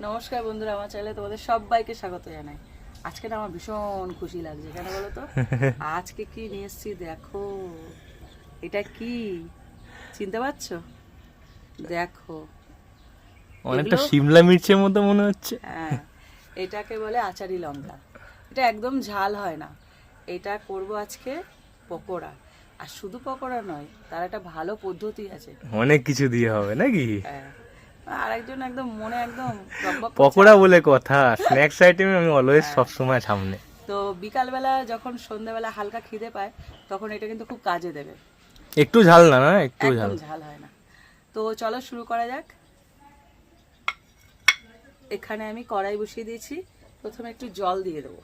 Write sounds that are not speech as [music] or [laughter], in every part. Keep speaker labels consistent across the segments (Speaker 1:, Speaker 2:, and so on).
Speaker 1: নমস্কার বন্ধুরা আমার চ্যানেলে তোমাদের সবাইকে স্বাগত জানাই। আজকে না আমার ভীষণ খুশি লাগছে কেন বলো তো? [laughs] আজকে কি নিয়ে এসছি দেখো এটা কি? চিনতে পারছ? দেখো।
Speaker 2: অনেকটা শিমলা মির্চের মতো মনে হচ্ছে।
Speaker 1: হ্যাঁ এটাকে বলে আচারি লঙ্কা। এটা একদম ঝাল হয় না। এটা করব আজকে পকোড়া। আর শুধু পকোড়া নয় তার একটা ভালো পদ্ধতি আছে।
Speaker 2: অনেক কিছু দিয়ে হবে নাকি?
Speaker 1: হ্যাঁ। আর একজন একদম মনে একদম।
Speaker 2: পকোড়া বলে কথা স্ন্যাক্স আইটেমে আমি অলওয়েজ সবসময় সামনে।
Speaker 1: তো বিকালবেলা যখন সন্ধ্যাবেলা হালকা খিদে পায় তখন এটা কিন্তু খুব কাজে দেবে।
Speaker 2: একটু ঝাল না না? একটু ঝাল।
Speaker 1: ঝাল হয় না। তো চলো শুরু করা যাক। এখানে আমি কড়াই বসিয়ে দিয়েছি। প্রথমে একটু জল দিয়ে দেবো।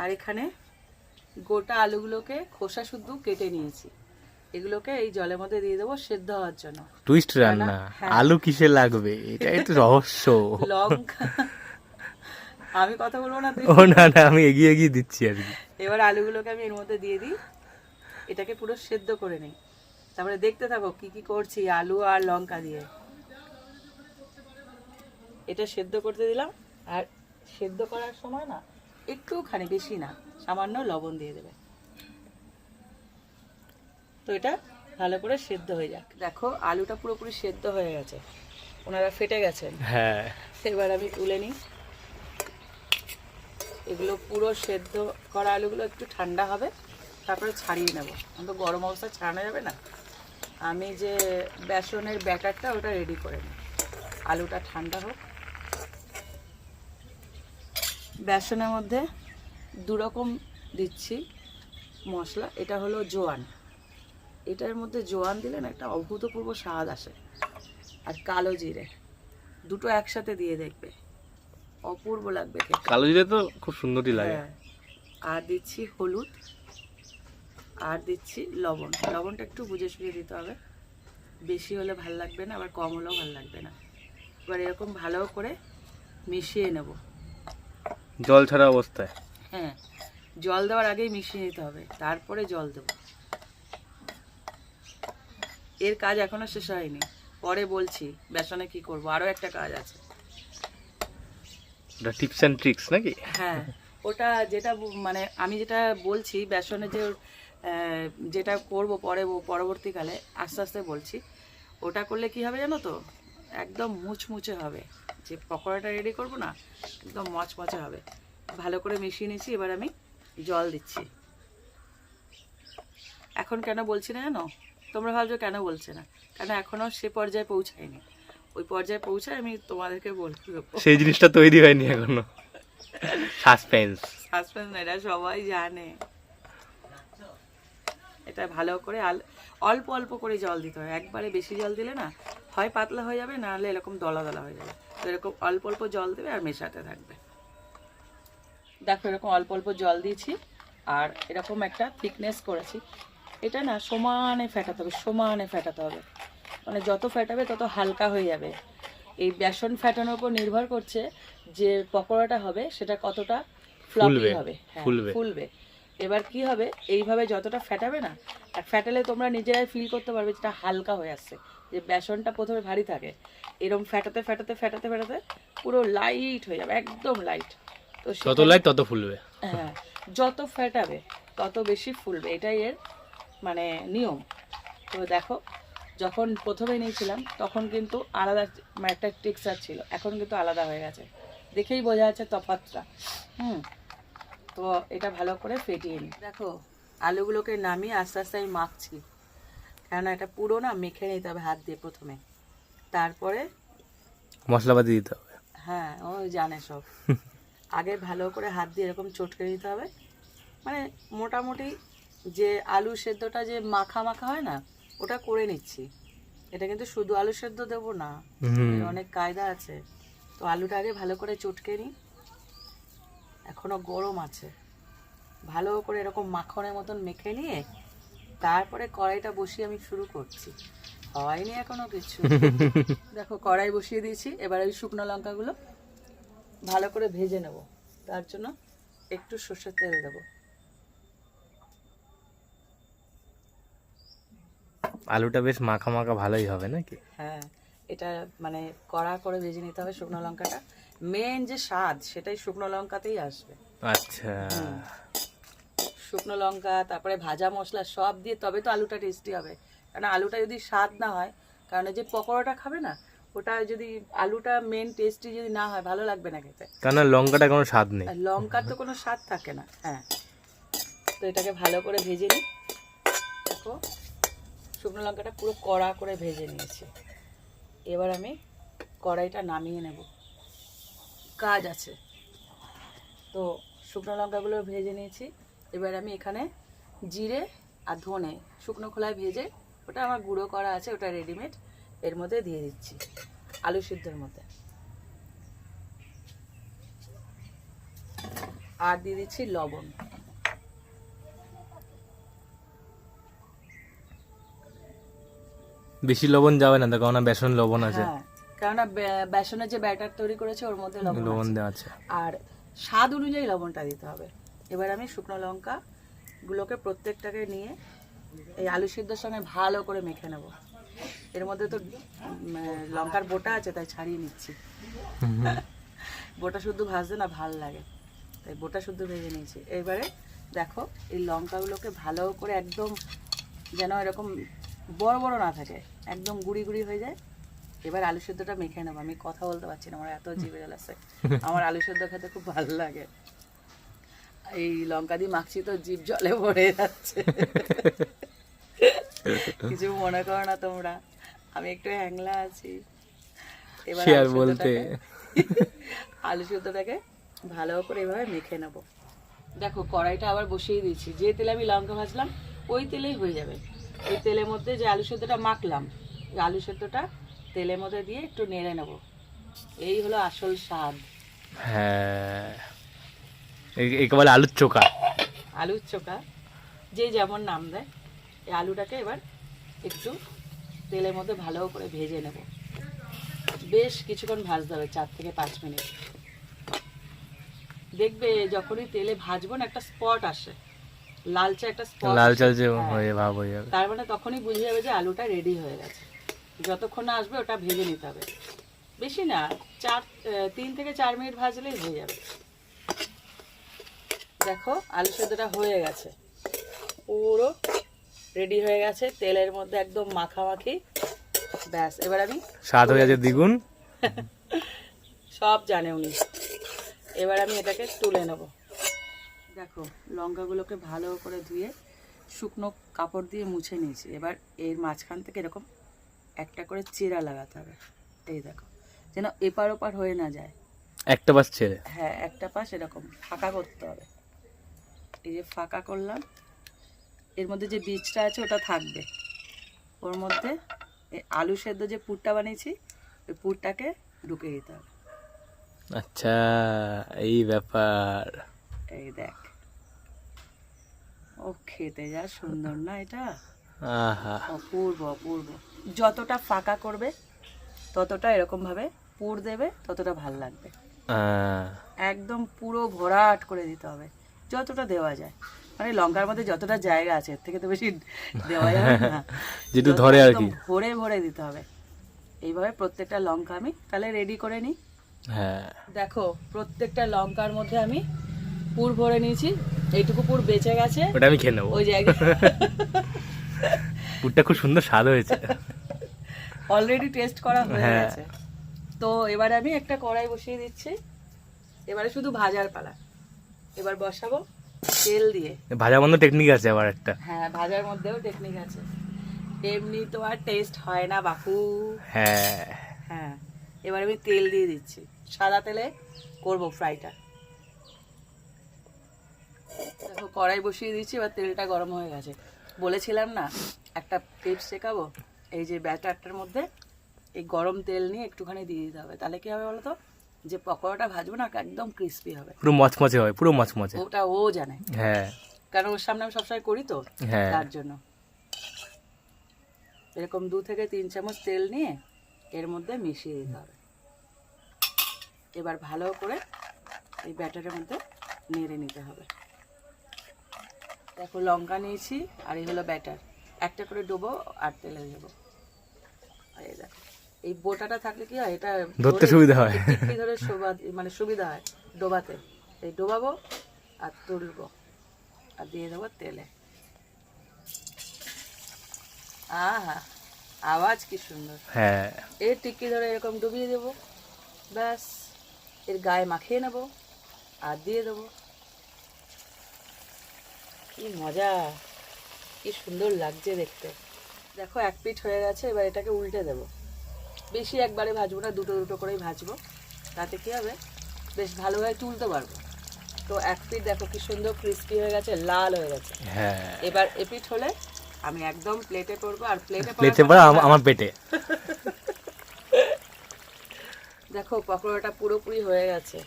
Speaker 1: আর এখানে গোটা আলুগুলোকে খোসা শুদ্ধ কেটে নিয়েছি। এগুলোকে এই জলের মধ্যে দিয়ে দেবো সেদ্ধ হওয়ার জন্য।
Speaker 2: টুইস্ট রান্না?
Speaker 1: হ্যাঁ।
Speaker 2: আলু কিসে লাগবে? এটা একটু রহস্য।
Speaker 1: লঙ্কা। আমি কথা বলব না
Speaker 2: ও না না আমি এগিয়ে এগিয়ে দিচ্ছি আর কি।
Speaker 1: এবার আলুগুলোকে আমি এর মধ্যে দিয়ে দিই। এটাকে পুরো সেদ্ধ করে নিই। তারপরে দেখতে থাকো কি কি করছি আলু আর লঙ্কা দিয়ে। এটা সেদ্ধ করতে দিলাম। আর সেদ্ধ করার সময় না একটুখানি বেশি না সামান্য লবণ দিয়ে দেবে। তো এটা ভালো করে সেদ্ধ হয়ে যাক। দেখো আলুটা পুরোপুরি সেদ্ধ হয়ে গেছে। ওনারা ফেটে গেছেন।
Speaker 2: হ্যাঁ।
Speaker 1: এবার আমি তুলে নিই। এগুলো পুরো সেদ্ধ করা আলুগুলো একটু ঠান্ডা হবে তারপরে ছাড়িয়ে নেব। আমি তো গরম অবস্থা ছাড়ানো যাবে না। আমি যে বেসনের ব্যাটারটা ওটা রেডি করে নিই। আলুটা ঠান্ডা হোক। বেসনের মধ্যে দু রকম দিচ্ছি মশলা। এটা হলো জোয়ান। এটার মধ্যে জোয়ান দিলে না একটা অভূতপূর্ব স্বাদ আসে। আর কালো জিরে দুটো একসাথে দিয়ে দেখবে। অপূর্ব লাগবে
Speaker 2: কালো জিরে তো খুব সুন্দরই লাগে।
Speaker 1: হ্যাঁ। আর দিচ্ছি হলুদ আর দিচ্ছি লবণ। লবণটা একটু বুঝে শুয়ে দিতে হবে। বেশি হলে ভালো লাগবে না আবার কম হলেও ভালো লাগবে না। এবার এরকম ভালো করে মিশিয়ে নেব।
Speaker 2: জল ছাড়া অবস্থায়।
Speaker 1: হ্যাঁ। জল দেওয়ার আগেই মিশিয়ে নিতে হবে। তারপরে জল দেব। এর কাজ এখনও শেষ হয়নি। পরে বলছি বেসনে কি করব? আরও একটা কাজ আছে।
Speaker 2: ওটা টিপস অ্যান্ড ট্রিক্স নাকি?
Speaker 1: হ্যাঁ ওটা যেটা মানে আমি যেটা বলছি বেসনে যে যেটা করব পরে পরবর্তীকালে আস্তে আস্তে বলছি ওটা করলে কি হবে জানো তো? একদম মুচমুচে হবে। যে পকোড়াটা রেডি করব না একদম মচমচে হবে। ভালো করে মিশিয়ে নিয়েছি এবার আমি জল দিচ্ছি। এখন কেন বলছি না জানো? তোমরা ভাবছ কেন বলছে না? কেন এখনও সে পর্যায়ে পৌঁছায়নি? ওই পর্যায়ে পৌঁছায় আমি তোমাদেরকে বলে দেবো।
Speaker 2: সেই জিনিসটা তৈরি হয়নি এখনও। সাসপেন্স
Speaker 1: সাসপেন্স এটা সবাই জানে। এটা ভালো করে অল্প অল্প করে জল দিতে হয়। একবারে বেশি জল দিলে না হয় পাতলা হয়ে যাবে না হলে এরকম দলা দলা হয়ে যাবে। তো এরকম অল্প অল্প জল দেবে আর মেশাতে থাকবে। দেখো এরকম অল্প অল্প জল দিয়েছি আর এরকম একটা থিকনেস করেছি। এটা না সমানে ফেটাতে হবে সমানে ফেটাতে হবে। মানে যত ফেটাবে তত হালকা হয়ে যাবে। এই বেসন ফেটানোর উপর নির্ভর করছে যে পকোড়াটা হবে সেটা কতটা ফ্লপি
Speaker 2: ফুলবে,
Speaker 1: হবে। হ্যাঁ,
Speaker 2: ফুলবে।
Speaker 1: এবার কি হবে? এইভাবে যতটা ফেটাবে না আর ফেটালে তোমরা নিজেরাই ফিল করতে পারবে যেটা হালকা হয়ে আসছে যে বেসনটা প্রথমে ভারী থাকে। এরকম ফেটাতে ফেটাতে ফেটাতে ফেটাতে পুরো লাইট হয়ে যাবে একদম লাইট তো
Speaker 2: যত
Speaker 1: সেখানে-
Speaker 2: লাই তত ফুলবে।
Speaker 1: হ্যাঁ যত ফেটাবে তত বেশি ফুলবে। এটাই এর মানে নিয়ম। তো দেখো যখন প্রথমে নিয়েছিলাম তখন কিন্তু আলাদা মানে একটা টেক্সচার ছিল। এখন কিন্তু আলাদা হয়ে গেছে। দেখেই বোঝা যাচ্ছে তফাতটা হুম। তো এটা ভালো করে ফেটিয়ে নিই। দেখো আলুগুলোকে নামিয়ে আস্তে আস্তে আমি মাখছি। কেননা এটা পুরো না মেখে নিতে হবে হাত দিয়ে প্রথমে। তারপরে
Speaker 2: মশলাপাতি দিতে হবে।
Speaker 1: হ্যাঁ ও জানে সব। [laughs] আগে ভালো করে হাত দিয়ে এরকম চটকে নিতে হবে। মানে মোটামুটি যে আলু সেদ্ধটা যে মাখা মাখা হয় না ওটা করে নিচ্ছি। এটা কিন্তু শুধু আলু সেদ্ধ দেবো না অনেক কায়দা আছে। তো আলুটা আগে ভালো করে চটকে নিই। এখনও গরম আছে। ভালো করে এরকম মাখনের মতন মেখে নিয়ে তারপরে কড়াইটা বসিয়ে আমি শুরু করছি। হয়নি এখনও কিছু। [laughs] দেখো কড়াই বসিয়ে দিয়েছি। এবার ওই শুকনো লঙ্কাগুলো ভালো করে ভেজে নেব। তার জন্য একটু সর্ষের তেল দেবো।
Speaker 2: আলুটা বেশ মাখা মাখা ভালোই হবে নাকি?
Speaker 1: হ্যাঁ এটা মানে কড়া করে ভেজে নিতে হবে শুকনো লঙ্কাটা। মেন যে স্বাদ সেটাই শুকনো লঙ্কাতেই আসবে।
Speaker 2: আচ্ছা।
Speaker 1: শুকনো লঙ্কা তারপরে ভাজা মশলা সব দিয়ে তবে তো আলুটা টেস্টি হবে। কারণ আলুটা যদি স্বাদ না হয় কারণ যে পকোড়াটা খাবে না ওটা যদি আলুটা মেন টেস্টি যদি না হয় ভালো লাগবে না খেতে।
Speaker 2: কেন লঙ্কাটা কোনো স্বাদ নেই।
Speaker 1: লঙ্কার তো কোনো স্বাদ থাকে না হ্যাঁ। তো এটাকে ভালো করে ভেজে নিই। দেখো। শুকনো লঙ্কাটা পুরো কড়া করে ভেজে নিয়েছি। এবার আমি কড়াইটা নামিয়ে নেব। কাজ আছে। তো শুকনো লঙ্কাগুলো ভেজে নিয়েছি। এবার আমি এখানে জিরে আর ধনে শুকনো খোলায় ভেজে ওটা আমার গুঁড়ো করা আছে, ওটা রেডিমেড এর মধ্যে দিয়ে দিচ্ছি, আলু সিদ্ধের মধ্যে। আর দিয়ে দিচ্ছি লবণ।
Speaker 2: বেশি লবণ যাবে না দেখো না বেসন লবণ আছে।
Speaker 1: হ্যাঁ কেননা বেসনের যে ব্যাটার তৈরি করেছে ওর মধ্যে লবণ
Speaker 2: দেওয়া আছে।
Speaker 1: আর স্বাদ অনুযায়ী লবণটা দিতে হবে। এবার আমি শুকনো লঙ্কা গুলোকে প্রত্যেকটাকে নিয়ে এই আলু সিদ্ধর সঙ্গে ভালো করে মেখে নেব। এর মধ্যে তো লঙ্কার বোটা আছে তাই ছাড়িয়ে নিচ্ছি। বোটা শুদ্ধ ভাজতে না ভালো লাগে তাই বোটা শুদ্ধ ভেজে নিয়েছি। এবারে দেখো এই লঙ্কাগুলোকে ভালো করে একদম যেন এরকম বড় বড় না থাকে। একদম গুড়ি গুড়ি হয়ে যায়। এবার আলু সেদ্ধটা মেখে নেব। আমি কথা বলতে পারছি না আমার এত জিভে জল আছে। আমার আলু সেদ্ধ খেতে খুব ভালো লাগে। এই লঙ্কা দিয়ে মাখছি তো জিভ জলে ভরে যাচ্ছে। কিছু মনে করো না তোমরা। আমি একটু হ্যাংলা আছি। এবার
Speaker 2: বলতে
Speaker 1: আলু সেদ্ধটাকে ভালো করে এভাবে মেখে নেব। দেখো কড়াইটা আবার বসিয়ে দিয়েছি। যে তেলে আমি লঙ্কা ভাজলাম ওই তেলেই হয়ে যাবে। ওই তেলের মধ্যে যে আলু সেদ্ধটা মাখলাম ওই আলু সেদ্ধটা তেলের মধ্যে দিয়ে একটু নেড়ে নেব। এই হলো আসল স্বাদ।
Speaker 2: হ্যাঁ। এ- একে বলে আলুর চোখা।
Speaker 1: আলুর চোখা যে যেমন নাম দেয় এই আলুটাকে এবার একটু তেলের মধ্যে ভালো করে ভেজে নেব। বেশ কিছুক্ষণ ভাজতে হবে চার থেকে পাঁচ মিনিট। দেখবে যখনই তেলে ভাজবো না একটা স্পট আসে। লালচে একটা স্পট
Speaker 2: লাল চাল যে হয়ে। ভাব হয়ে যাবে।
Speaker 1: তার মানে তখনই বুঝে যাবে যে আলুটা রেডি হয়ে গেছে। যতক্ষণ আসবে ওটা ভেজে নিতে হবে। বেশি না চার তিন থেকে চার মিনিট ভাজলেই হয়ে যাবে। দেখো আলু সেদ্ধটা হয়ে গেছে। পুরো রেডি হয়ে গেছে তেলের মধ্যে একদম মাখামাখি। ব্যাস এবার আমি
Speaker 2: স্বাদ হয়ে যাচ্ছে দ্বিগুণ। [laughs]
Speaker 1: সব জানে উনি। এবার আমি এটাকে তুলে নেব। দেখো লঙ্কাগুলোকে ভালো করে ধুয়ে শুকনো কাপড় দিয়ে মুছে নিয়েছি। এবার এর মাঝখান থেকে এরকম একটা করে চিরা লাগাতে হবে। এই দেখো যেন এপার ওপার হয়ে না যায়।
Speaker 2: একটা বাস ছেড়ে।
Speaker 1: হ্যাঁ একটা পাশ এরকম ফাঁকা করতে হবে। এই যে ফাঁকা করলাম এর মধ্যে যে বীজটা আছে ওটা থাকবে। ওর মধ্যে আলু সেদ্ধ যে পুরটা বানিয়েছি ওই পুরটাকে ঢুকে দিতে হবে।
Speaker 2: আচ্ছা এই ব্যাপার।
Speaker 1: এই দেখ। ও খেতে যা সুন্দর না এটা? অপূর্ব অপূর্ব। যতটা ফাঁকা করবে ততটা এরকম ভাবে পুর দেবে ততটা ভালো লাগবে। একদম পুরো ভরাট করে দিতে হবে যতটা দেওয়া যায়। মানে লঙ্কার মধ্যে যতটা জায়গা আছে এর থেকে তো বেশি দেওয়া যাবে না। [laughs]
Speaker 2: যেটু ধরে আর কি।
Speaker 1: ভরে ভরে দিতে হবে। এইভাবে প্রত্যেকটা লঙ্কা আমি তাহলে রেডি করে নিই
Speaker 2: হ্যাঁ।
Speaker 1: দেখো প্রত্যেকটা লঙ্কার মধ্যে আমি পুর ভরে নিয়েছি এইটুকু পুর বেঁচে গেছে।
Speaker 2: ওটা আমি খেয়ে নেব।
Speaker 1: ওই জায়গায় [laughs]
Speaker 2: পুরটা খুব সুন্দর স্বাদ হয়েছে।
Speaker 1: অলরেডি টেস্ট করা হয়ে
Speaker 2: হ্যাঁ।
Speaker 1: গেছে। তো এবারে আমি একটা কড়াই বসিয়ে দিচ্ছি। এবারে শুধু ভাজার পালা। এবার বসাবো তেল দিয়ে।
Speaker 2: ভাজার বন্ধ টেকনিক আছে আবার একটা।
Speaker 1: হ্যাঁ ভাজার মধ্যেও টেকনিক আছে। এমনি তো আর টেস্ট হয় না বাপু।
Speaker 2: হ্যাঁ।
Speaker 1: হ্যাঁ এবার আমি তেল দিয়ে দিচ্ছি। সাদা তেলে করব ফ্রাইটা দেখো কড়াই বসিয়ে দিচ্ছি এবার তেলটা গরম হয়ে গেছে। বলেছিলাম না একটা টিপস শেখাবো? এই যে ব্যাটারটার মধ্যে এই গরম তেল নিয়ে একটুখানি দিয়ে দিতে হবে। তাহলে কি হবে বলো তো যে পকোড়াটা ভাজবো না একদম ক্রিস্পি হবে।
Speaker 2: পুরো মচমচে হয় পুরো মচমচে।
Speaker 1: ওটা ও জানে।
Speaker 2: হ্যাঁ।
Speaker 1: কারণ ওর সামনে আমি সবসময় করি তো
Speaker 2: হ্যাঁ।
Speaker 1: তার জন্য। এরকম দু থেকে তিন চামচ তেল নিয়ে এর মধ্যে মিশিয়ে দিতে হবে। এবার ভালো করে এই ব্যাটারের মধ্যে নেড়ে নিতে হবে। দেখো লঙ্কা নিয়েছি আর এই হলো ব্যাটার। একটা করে ডোবো আর তেলে দেবো। আর এই দেখো এই বোটাটা থাকলে কি হয় এটা
Speaker 2: ধরতে সুবিধা হয়।
Speaker 1: টিকটি ধরে মানে সুবিধা হয় ডোবাতে। এই ডোবাবো আর তুলবো আর দিয়ে দেবো তেলে। আহা আওয়াজ কি সুন্দর।
Speaker 2: হ্যাঁ।
Speaker 1: এর টিক্কি ধরে এরকম ডুবিয়ে দেবো ব্যাস। এর গায়ে মাখিয়ে নেব আর দিয়ে দেবো। কি মজা কি সুন্দর লাগছে দেখতে। দেখো এক পিঠ হয়ে গেছে এবার এটাকে উল্টে দেব। বেশি একবারে ভাজবো না দুটো দুটো করেই ভাজবো। তাতে কি হবে? বেশ ভালোভাবে তুলতে পারব। তো এক পিঠ দেখো কি সুন্দর ক্রিস্পি হয়ে গেছে লাল হয়ে গেছে।
Speaker 2: হ্যাঁ।
Speaker 1: এবার এ পিঠ হলে আমি একদম প্লেটে করব আর প্লেটে
Speaker 2: প্লেটে আমার পেটে। [laughs]
Speaker 1: দেখো পকোড়াটা পুরোপুরি হয়ে গেছে।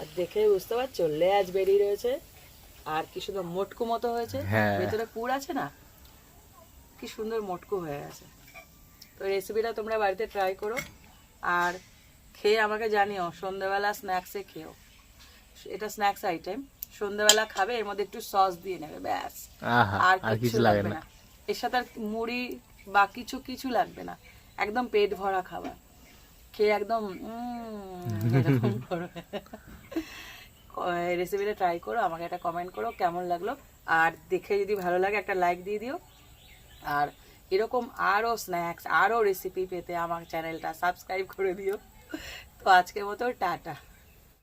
Speaker 1: আর দেখে বুঝতে পারছ লেজ বেরিয়ে রয়েছে। আর কি সুন্দর মোটকু মতো হয়েছে।
Speaker 2: হ্যাঁ।
Speaker 1: ভেতরে পুর আছে না? কি সুন্দর মোটকু হয়ে গেছে তো রেসিপিটা তোমরা বাড়িতে ট্রাই করো। আর খেয়ে আমাকে জানিও সন্ধ্যাবেলা স্ন্যাক্সে খেও এটা স্ন্যাক্স আইটেম সন্ধ্যাবেলা খাবে এর মধ্যে একটু সস দিয়ে নেবে ব্যাস।
Speaker 2: আর
Speaker 1: কিছু
Speaker 2: কিছু লাগে না।
Speaker 1: এর সাথে আর মুড়ি বা কিছু কিছু লাগবে না। একদম পেট ভরা খাবার। খেয়ে একদম উম, [laughs] এরকম করবে রেসিপিটা ট্রাই করো, আমাকে একটা কমেন্ট করো, কেমন লাগল। আর দেখে যদি ভালো লাগে, একটা লাইক দিয়ে দিও। আর এরকম আরও স্ন্যাক্স আরও রেসিপি পেতে আমার চ্যানেলটা সাবস্ক্রাইব করে দিও। তো আজকের মতো টাটা।